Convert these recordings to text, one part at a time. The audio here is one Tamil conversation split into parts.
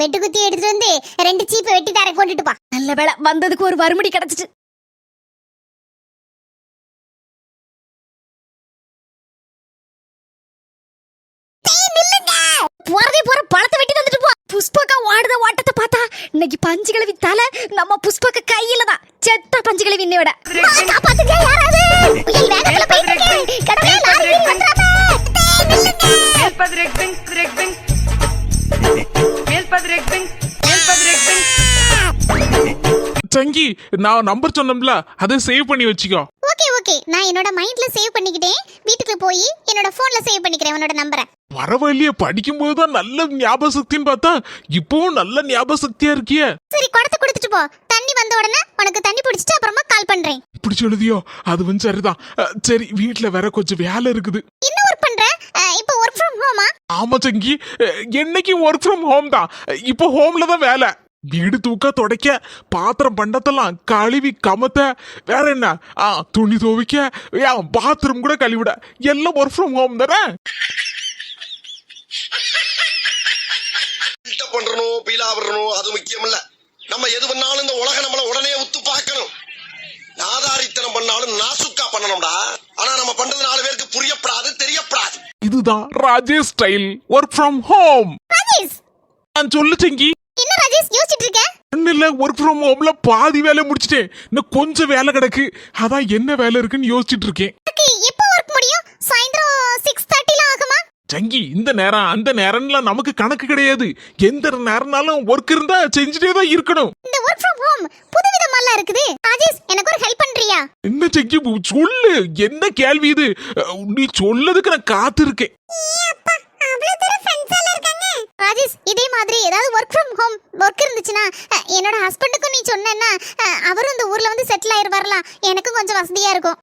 வெட்டு குத்தி எடுத்துட்டு வந்து ரெண்டு சீப்பை வெட்டி தர கொண்டுட்டு பா. நல்ல வேளை வந்ததுக்கு ஒரு வறுமடி கிடைச்சிட்டு போறதே போற பழத்தை வெட்டி தந்துட்டு போ. புஷ்பக்கா ஓடுத ஓட்டத்தை பார்த்தா இன்னைக்கு பஞ்சு கிழவி தலை நம்ம புஷ்பக்க கையில தான். செத்த பஞ்சு கிழவி இன்னை விட. காப்பாத்துங்க யாராவது? புயல் வேகத்துல போயிட்டு இருக்கு. கடவுளே லாரி வீல் சங்கி நான் நம்பர் சொன்னோம்ல அதை சேவ் பண்ணி வச்சுக்கோ. Okay okay. நான் என்னோட மைண்ட்ல சேவ் பண்ணிக்கிட்டேன். வீட்டுக்கு போய் என்னோட போன்ல சேவ் பண்ணிக்கிறேன் உன்னோட நம்பரை வரவழிய படிக்கும்போது தான் நல்ல ஞாபக சக்தின்னு பார்த்தா இப்பவும் நல்ல ஞாபக சக்தியா இருக்கியே. சரி குடத்தை கொடுத்துட்டு போ. தண்ணி வந்த உடனே உனக்கு தண்ணி பிடிச்சிட்டு அப்புறமா கால் பண்றேன். இப்படி சொல்லுதியோ? அதுவும் சரிதான். அஹ், சரி வீட்ல வேற கொஞ்சம் வேலை இருக்குது. என்ன ஒர்க் பண்ற? அஹ், இப்போ ஆமா சங்கி என்னைக்கும் ஒர்க் ஃப்ரம் ஹோம் தான். இப்போ ஹோம்ல தான் வேலை. வீடு தூக்க துடைக்க பாத்திரம் பண்டத்தெல்லாம் கழுவி கமத்த. வேற என்ன? ஆ துணி துவைக்க பாத்ரூம் கூட கழுவிட. எல்லாம் ஒர்க் ஃப்ரம் ஹோம் தானே? பண்றணும் பீலா விடணும் அது முக்கியம் இல்ல நம்ம எது பண்ணாலும் இந்த உலகம் நம்மள உடனே உத்து பார்க்கணும். நாதாரித்தனம் பண்ணாலும் நாசுக்கா பண்ணணும்டா. ஆனா நம்ம பண்றது நாலு பேருக்கு புரியப்படாது இதுதான். Rajesh style work from home Rajesh! நான் சொல்லு சங்கி என்ன ராஜேஷ் யோசிச்சிட்டு இருக்க இல்ல ஒர்க் ஃப்ரம் ஹோம்ல பாதி வேலை முடிச்சிட்டேன். இன்னும் கொஞ்சம் வேலை கிடக்கு. அதான் என்ன வேலை இருக்குன்னு யோசிச்சுட்டு இருக்கேன் எப்போ ஒர்க் முடியும்? சாயந்தரம் சிக்ஸ் தேர்ட்டிலாம் ஆகுமா? சங்கி இந்த நேரம் அந்த நேரம்லாம் நமக்கு கணக்கு கிடையாது. எந்த நேரம்னாலும் ஒர்க் இருந்தா செஞ்சுட்டே தான் இருக்கணும். இந்த ஒர்க் ஃப்ரம் ஹோம் புதுவிதமாலாம் இருக்குது. ராஜேஷ் எனக்கு ஒரு ஹெல்ப் பண்றியா? என்ன சங்கி சொல்லு. என்ன கேள்வி இது? நீ சொல்லதுக்கு நான் காத்திருக்கேன். ராஜேஷ் இதே மாதிரி ஏதாவது ஒர்க் ஃப்ரம் ஹோம் ஒர்க் இருந்துச்சுன்னா என்னோட ஹஸ்பண்டுக்கும் நீ சொன்னேன்னா அவரும் இந்த ஊர்ல வந்து செட்டில் ஆயிருவார்லாம் எனக்கும் கொஞ்சம் வசதியா இருக்கும்.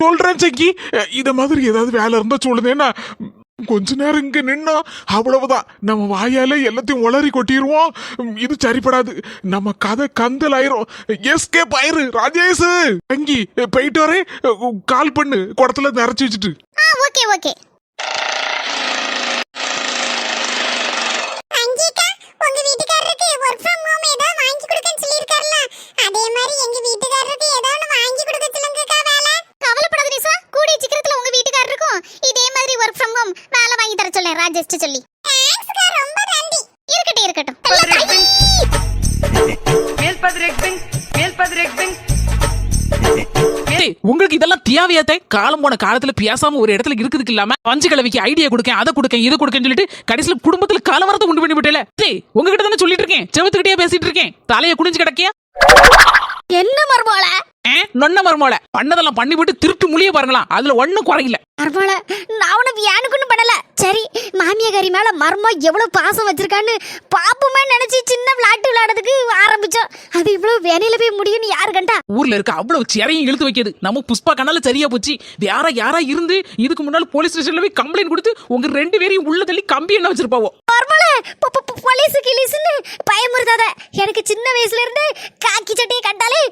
சொல்றேன் அஹ், இத மாதிரி ஏதாவது வேலை இருந்தா சொல்லுதேன்னா கொஞ்ச நேரம் இங்க நின்னா அவ்வளவுதான். நம்ம வாயால எல்லாத்தையும் உளறி கொட்டிடுவோம் இது சரிப்படாது. நம்ம கதை கந்தல் ஆயிரும். எஸ்கே பயிரு ராஜேஷ் தங்கி போயிட்டு வரேன். கால் பண்ணு குடத்துல நிறைச்சு வச்சுட்டு. Okay okay. டேய், உங்களுக்கு இதெல்லாம் தேவையாத்தே காலம் போன காலத்துல பேசாம ஒரு இடத்துல இருக்குதுக்கு இல்லாம பஞ்சு கிழவிக்கு ஐடியா கொடுக்கேன் அதை கொடுக்கேன் இதை கொடுக்கேன்னு சொல்லிட்டு கடைசியில குடும்பத்துல கலவரத்தை உண்டு பண்ணி விட்டல டேய் உங்ககிட்ட தானே சொல்லிட்டு இருக்கேன். செவத்துக்கிட்டே பேசிட்டு இருக்கேன். தலையை குனிஞ்சு கிடக்கியா? என்ன மர்மோல நொன்ன மருமோல பண்ணதெல்லாம் பண்ணி விட்டு திருட்டு முழிய பாருங்களாம் அதுல ஒண்ணும் குறையில மர்மோல நான் உனக்கு யானுக்குன்னு பண்ணல. சரி மாமியாரி மேல மர்மம் எவ்வளவு பாசம் வச்சிருக்கான்னு பாப்போமே நினைச்சு சின்ன விளையாட்டு விளையாடுறதுக்கு ஆரம்பிச்சோம். அது இவ்வளவு வேலையில போய் முடியும்னு யாரு கண்டா? ஊர்ல இருக்க அவ்வளவு சிறையும் இழுத்து வைக்கிது. நம்ம புஷ்பா கண்ணால சரியா போச்சு. வேற யாரா இருந்து இதுக்கு முன்னால போலீஸ் ஸ்டேஷன்ல போய் கம்ப்ளைண்ட் கொடுத்து உங்க ரெண்டு பேரையும் உள்ள தள்ளி கம்பி என்ன வச்சிருப்பாவோ? மர்மோல போலீஸ் கிலீஸ்னு பயமுறுத்தாத. எனக்கு சின்ன வயசுல இருந்து காக்கி சட்டையை கண்டாலே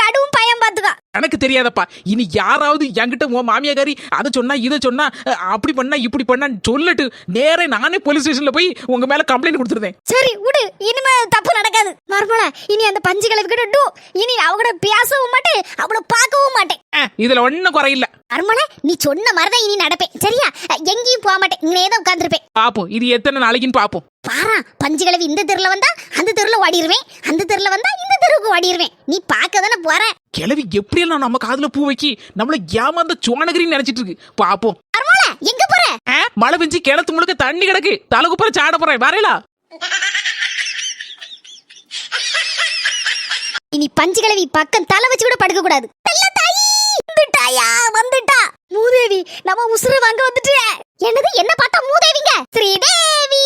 கடும் பயம் பாத்துக்கா எனக்கு தெரியாதப்பா. இனி யாராவது என்கிட்ட உன் மாமியாரி அதை சொன்னா இதை சொன்னா அப்படி பண்ணா இப்படி பண்ணா சொல்லட்டு நேரே நானே போலீஸ் ஸ்டேஷன்ல போய் உங்க மேல கம்ப்ளைண்ட் கொடுத்துருந்தேன் சரி விடு. இனிமே தப்பு நடக்காது. மர்மோல இனி அந்த பஞ்சு கிழவிக்கிட்ட டூ. இனி அவகிட்ட பேசவும் மாட்டேன் அவளை பார்க்கவும் மாட்டேன். இதுல ஒன்னும் குறையில்ல. மர்மல நீ சொன்ன மாதிரிதான் இனி நடப்பேன். சரியா? எங்கேயும் போக மாட்டேன். இங்கே தான் உட்காந்துருப்பேன் பாப்போம். இது எத்தனை நாளைக்குன்னு பாப்போம். பாரா பஞ்சு கிழவி இந்த தெருல வந்தா அந்த தெருல ஓடிடுவேன் அந்த தெருல வந்தா இந்த தெருவுக்கு ஓடிடுவேன் நீ பார்க்க தானே போற? கிளவி எப்படியெல்லாம் நம்ம காதுல பூ வைக்கி நம்மள ஏமாந்த சோனகிரின்னு நினைச்சிட்டு இருக்கு பாப்போம். மர்மல எங்க போற? மழை பெஞ்சு கிணத்து முழுக்க தண்ணி கிடக்கு. தலைக்குப்புற சாட போறேன். வரையலா இனி பஞ்சு கிழவி பக்கம் தலை வச்சு கூட படுக்க கூடாது! வந்துட்டாயா? வந்துட்டா. மூதேவி நம்ம உசுறு வாங்க வந்துட்டு என்னது? என்ன பார்த்தா மூதேவிங்க? ஸ்ரீதேவி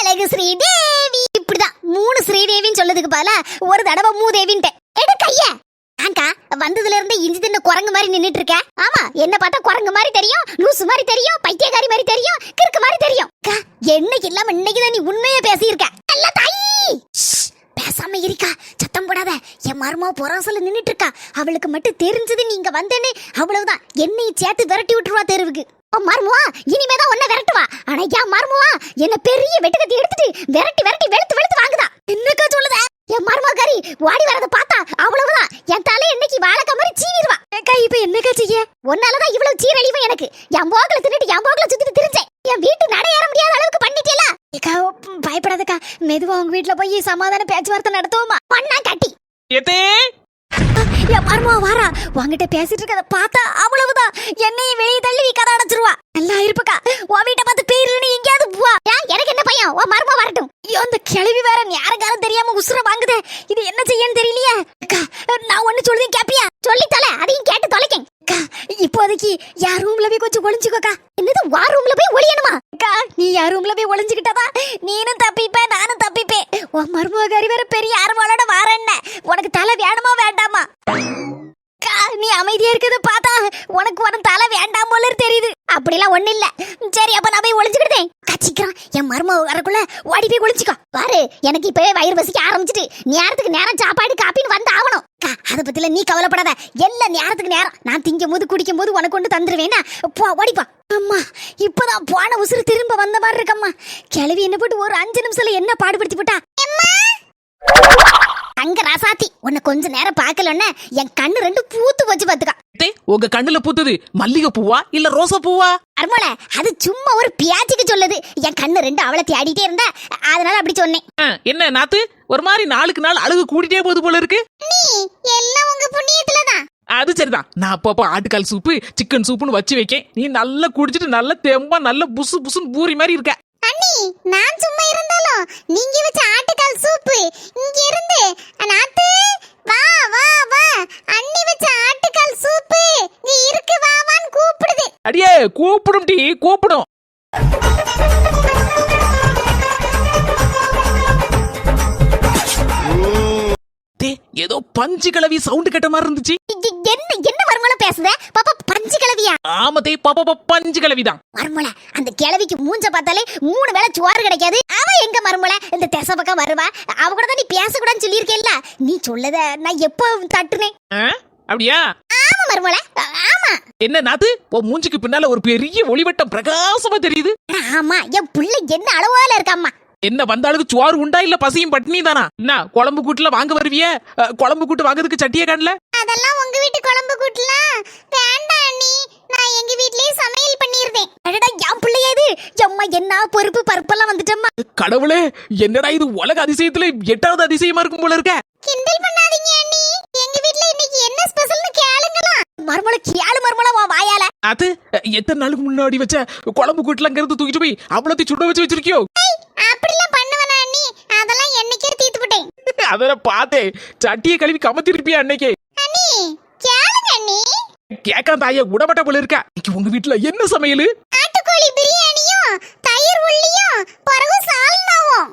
அழகு ஸ்ரீதேவி இப்படிதான் தேவின்னு சொல்லதுக்கு பதிலா ஒரு தடவை மூதேவின்ட்டு எடு கைய. ஆங்கா வந்ததுல இருந்து இஞ்சி தின்னு குரங்கு மாதிரி நின்னுட்டு இருக்க ஆமா என்ன பார்த்தா குரங்கு மாதிரி தெரியும் லூசு மாதிரி தெரியும் பைத்தியக்காரி மாதிரி தெரியும் கிறுக்கு மாதிரி தெரியும். என்ன என்னைக்கு இல்லாம இன்னைக்குதான் நீ உண்மையா பேசியிருக்க. நல்ல தாயி! பேசாம இருக்கா. சத்தம் போடாத. என் மருமா பொறாசல நின்னுட்டு இருக்கா அவளுக்கு மட்டும் தெரிஞ்சது நீங்க வந்தேன்னு அவ்வளவுதான். என்னை சேர்த்து விரட்டி விட்டுருவா தெருவுக்கு. மருமுவா இனிமேதான் உன்னை விரட்டுவா. ஆனா ஏன் மருமுவா என்ன பெரிய வெட்டுக்கத்தி எடுத்துட்டு விரட்டி விரட்டி வெளுத்து வெளுத்து வாங்குதா என்னக்கா சொல்லுத என் மருமகாரி ஓடி வரத பார்த்தா அவ்வளவுதான். என் தலை இன்னைக்கு வாழக்க மாதிரி சீவிடுவா அக்கா இப்ப என்னக்கா செய்ய? உன்னாலதான் இவ்வளவு சீரழிவு எனக்கு. என் போக்கல தின்னுட்டு என் போகல சுத்திட்டு திரிஞ்சேன். என் வீட்டு நட ஏற முடியாத அளவுக்கு பண்ணிட்டேல. அக்கா பயப்படாதக்கா. மெதுவா உங்க வீட்டுல போய் சமாதான பேச்சுவார்த்தை நடத்துவோமா? பண்ணா கட்டி. எத்தே? என் வாரா. உங்ககிட்ட பேசிட்டு இருக்கத பார்த்தா அவ்வளவுதான். என்னையும் வெளியே தள்ளி கதை அடைச்சிருவா. நல்லா இருப்பக்கா. உன் வீட்டை பார்த்து பேருன்னு எங்கேயாவது போவா எனக்கு என்ன பையன்? உன் மருமா வரட்டும். ஐயோ அந்த கிளவி வேற யாருக்காரும் தெரியாம உசுர வாங்குதே. இது என்ன செய்யன்னு தெரியலையே. அக்கா நான் ஒண்ணு சொல்லுவேன் கேப்பியா? சொல்லி தொலை. அதையும் கேட்டு தொலைக்கேன். அக்கா இப்போதைக்கு யார் ரூம்ல போய் கொஞ்சம் ஒளிஞ்சுக்கோக்கா. என்னது வா ரூம்ல போய் ஒளியணுமா? அக்கா நீ யார் ரூம்ல போய் ஒளிஞ்சுக்கிட்டதா? நீனும் தப்பிப்ப தப்பிப்பேன் உன் மருமகாரி வேற பெரிய ஆர்வலோட வாரன்ன. உனக்கு தலை வேணுமா வேண்டாமா? நீ அமைதியா இருக்கிறத பார்த்தா உனக்கு உன தலை வேண்டாம் போல தெரியுது. அப்படிலாம் ஒண்ணு இல்ல. சரி அப்ப நான் போய் ஒளிஞ்சுக்கிட்டேன் கச்சிக்கிறான் என் மரும வரக்குள்ள ஓடி போய் ஒளிஞ்சுக்கோ. பாரு எனக்கு இப்பவே வயிறு பசிக்க ஆரம்பிச்சிட்டு நேரத்துக்கு நேரம் சாப்பாடு காப்பின்னு வந்து ஆகணும். அக்கா அதை பத்தில நீ கவலைப்படாத. எல்லா நேரத்துக்கு நேரம். நான் திங்கும் போது குடிக்கும் போது உனக்கு கொண்டு தந்துருவேனா போ ஓடிப்பா. அம்மா இப்பதான் போன உசுறு திரும்ப வந்த மாதிரி இருக்கம்மா. கிளவி என்ன போட்டு ஒரு அஞ்சு நிமிஷத்துல என்ன பாடுபடுத்தி போட்டா? அங்க ராசாத்தி. உன்னை கொஞ்ச நேரம் பார்க்கலன்னு என் கண்ணு ரெண்டு பூத்து வச்சு பாத்துக்கா. உங்க கண்ணுல பூத்தது மல்லிகை பூவா இல்ல ரோசா பூவா? அருமோல அது சும்மா ஒரு பியாச்சிக்கு சொல்லுது. என் கண்ணு ரெண்டு அவளை தேடிட்டே இருந்தா அதனால அப்படி சொன்னேன். என்ன நாத்து? ஒரு மாதிரி நாளுக்கு நாள் அழகு கூடிட்டே போகுது போல இருக்கு. நீ எல்லாம் உங்க புண்ணியத்துல தான். அது சரிதான். நான் அப்பப்போ ஆட்டுக்கால் சூப்பு சிக்கன் சூப்புன்னு வச்சு வைக்கேன். நீ நல்லா குடிச்சிட்டு நல்ல தெம்பா நல்ல புசு புசுன்னு பூரி மாதிரி இருக்க. அண்ணி நான் சும்மா இருந்தாலும் நீங்க வச்ச ஆட்டுக்கால் சூப்பு இங்க இருந்து. நாத்து வா வா வா. அண்ணி வச்ச ஆட்டுக்கால் சூப்பு இங்க இருக்கு வா வான்னு கூப்பிடுது. அடியே கூப்பிடும் டி கூப்பிடும். ஏதோ பஞ்சு கிளவி சவுண்ட் கேட்ட மாதிரி இருந்துச்சு. என்ன என்ன மர்மல பேசுத? பாப்பா பஞ்சு பாப்பா பஞ்சு கிளவிதான். மர்மல அந்த கிழவிக்கு மூஞ்ச பார்த்தாலே மூணு வேளை சோறு கிடைக்காது. அவ எங்க மர்மல இந்த தெச பக்கம் வருவா. அவ கூட தான் நீ பேசக்கூடாதுன்னு சொல்லியிருக்கேல்ல. நீ சொல்லத நான் எப்போ தட்டுனேன்? அப்படியா? ஆமா மர்மல ஆமா. என்ன நாத்து? உன் மூஞ்சிக்கு பின்னால ஒரு பெரிய ஒளிவட்டம் பிரகாசமா தெரியுது. ஆமா. என் புள்ள என்ன அளவோல இருக்காம்மா என்ன வந்தாளுக்கு சோறு உண்டா இல்ல பசியும் பட்டினி தானா? என்ன குழம்பு கூட்டுல வாங்க வருவிய? குழம்பு கூட்டு வாங்குறதுக்கு சட்டியே காணல? அதெல்லாம் உங்க வீட்டு குழம்பு கூட்டலாம். வேண்டாம் அண்ணி. நான் எங்க வீட்லயே சமையல் பண்ணிருந்தேன் அடடா என் பிள்ளையா இது. எம்மா என்ன பொறுப்பு பருப்பெல்லாம் வந்துட்டம்மா. கடவுளே என்னடா இது உலக அதிசயத்துல எட்டாவது அதிசயமா இருக்கும் போல இருக்க. கிண்டல் பண்ணாதீங்க அண்ணி. எங்க வீட்ல இன்னைக்கு என்ன ஸ்பெஷல்னு கேளுங்களா. மருமலை கியாலு மருமலை உன் வாயால. அது எத்தனை நாளுக்கு முன்னாடி வச்ச குழம்பு கூட்டுல அங்கிருந்து தூக்கிட்டு போய் அவ்வளோத்தையும் சுட வச்சு வச்சிருக்கியோ? அப்படிலாம் பண்ணுவேனா அண்ணி. அதெல்லாம் என்னைக்கே தீத்து போட்டேன் அதெல்லாம் பார்த்தேன். சட்டியை கழுவி கமத்திருப்பியா அன்னைக்கு? அண்ணி கேளுங்க அண்ணி. கேட்காம தாய உடப்பட்ட போல இருக்கா? இன்னைக்கு உங்க வீட்டுல என்ன சமையல்? நாட்டுக்கோழி பிரியாணியும் தயிர் உள்ளியும் பிறகு சால்னாவும்.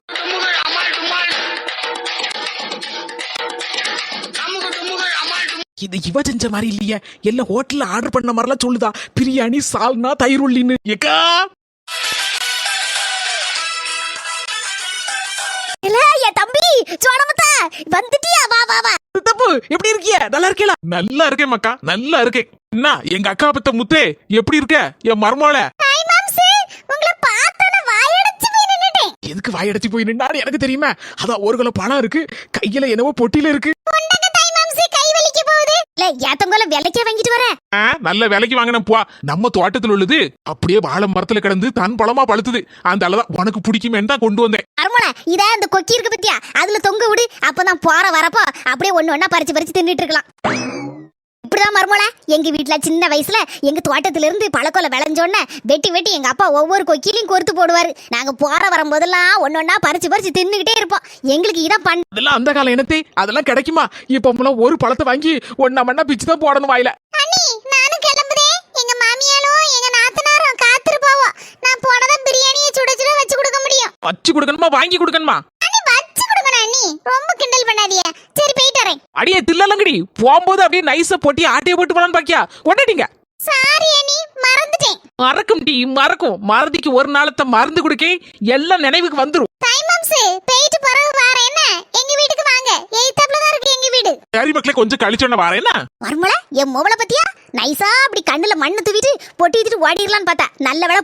இது இவ செஞ்ச மாதிரி இல்லையே. எல்லாம் ஹோட்டல்ல ஆர்டர் பண்ண மாதிரிலாம் சொல்லுதா. பிரியாணி சால்னா தயிர் உள்ளின்னு. ஏக்கா! இல்ல தம்பி சோனமுத்தா வந்துட்டியா? வா வா வா. தப்பு எப்படி இருக்கிய? நல்லா இருக்கீங்களா நல்லா இருக்கேன் மக்கா. நல்லா இருக்கேன். என்ன எங்க அக்கா பத்த முத்தே எப்படி இருக்க? என் மர்மோல எதுக்கு வாயடைச்சு போய் நின்னாரு? எனக்கு தெரியுமா. அதான் ஒரு கிலோ பணம் இருக்கு. கையில என்னவோ பொட்டியில இருக்கு. ஏத்தங்கோல விலைக்கே வாங்கிட்டு வர ஆ, நல்ல விலைக்கு வாங்கின போ. நம்ம தோட்டத்துல உள்ளது அப்படியே வாழை மரத்துல கிடந்து தன் பழமா பழுத்துது. அந்த அளவுதான் உனக்கு பிடிக்குமேன்னு தான் கொண்டு வந்தேன். அருமோல இத அந்த கொக்கி இருக்கு பத்தியா? அதுல தொங்க விடு அப்பதான் போற வரப்போ அப்படியே ஒண்ணு ஒண்ணா பறிச்சு பறிச்சு தின்னுட்டு இருக்கலாம். இப்படிதான் மருமோல எங்க வீட்ல சின்ன வயசுல எங்க தோட்டத்துல இருந்து பழக்கொலை விளைஞ்சோன்னே வெட்டி வெட்டி எங்க அப்பா ஒவ்வொரு கொக்கிலையும் கொறுத்து போடுவாரு. நாங்க போற வரும்போதெல்லாம் ஒண்ணா பறிச்சு பறிச்சு தின்னுகிட்டே இருப்போம். எங்களுக்கு இதான் பண் அதெல்லாம் அந்த காலம் இனத்தை அதெல்லாம் கிடைக்குமா? இப்ப நம்மளாம் ஒரு பழத்தை வாங்கி ஒன்னா மண்ணா பிச்சு தான் போடணும் வாயில. அண்ணி நானும் கிளம்புதேன் எங்க மாமியாரும் எங்க நாத்தனாரும் போவோம். நான் போனதான் பிரியாணியை சுட சுட வச்சு கொடுக்க முடியும். வச்சு கொடுக்கணுமா? வாங்கி கொடுக்கணுமா அண்ணி வச்சு கொடுக்கணும் அண்ணி ரொம்ப கிண்டல் பண்ணாதீங்க. சரி போயிட்டு வரேன். அடியே தில்லலங்கடி. போகும்போது அப்படியே நைஸா போட்டி ஆட்டையை போட்டு போலான்னு பாக்கியா? கொண்டாடிங்க. சாரி அண்ணி. மறந்துட்டேன். மறக்கும் டி மறக்கும். மறதிக்கு ஒரு நாளத்தை மறந்து கொடுக்க எல்லாம் நினைவுக்கு வந்துரும். டைம் மாம்ஸ் போயிட்டு பிறகு வரேன். என்ன? எங்க வீட்டுக்கு வாங்க. எய்த்தாப்ல தான் இருக்கு எங்க வீடு. சரி மக்களே கொஞ்சம் கழிச்சோன்ன வரேன். என்ன? மர்மல என் மொபைல பத்தியா? நைஸா அப்படி கண்ணுல மண்ணு தூவிட்டு பொட்டி வச்சுட்டு ஓடிடலான்னு பார்த்தா நல்ல வேலை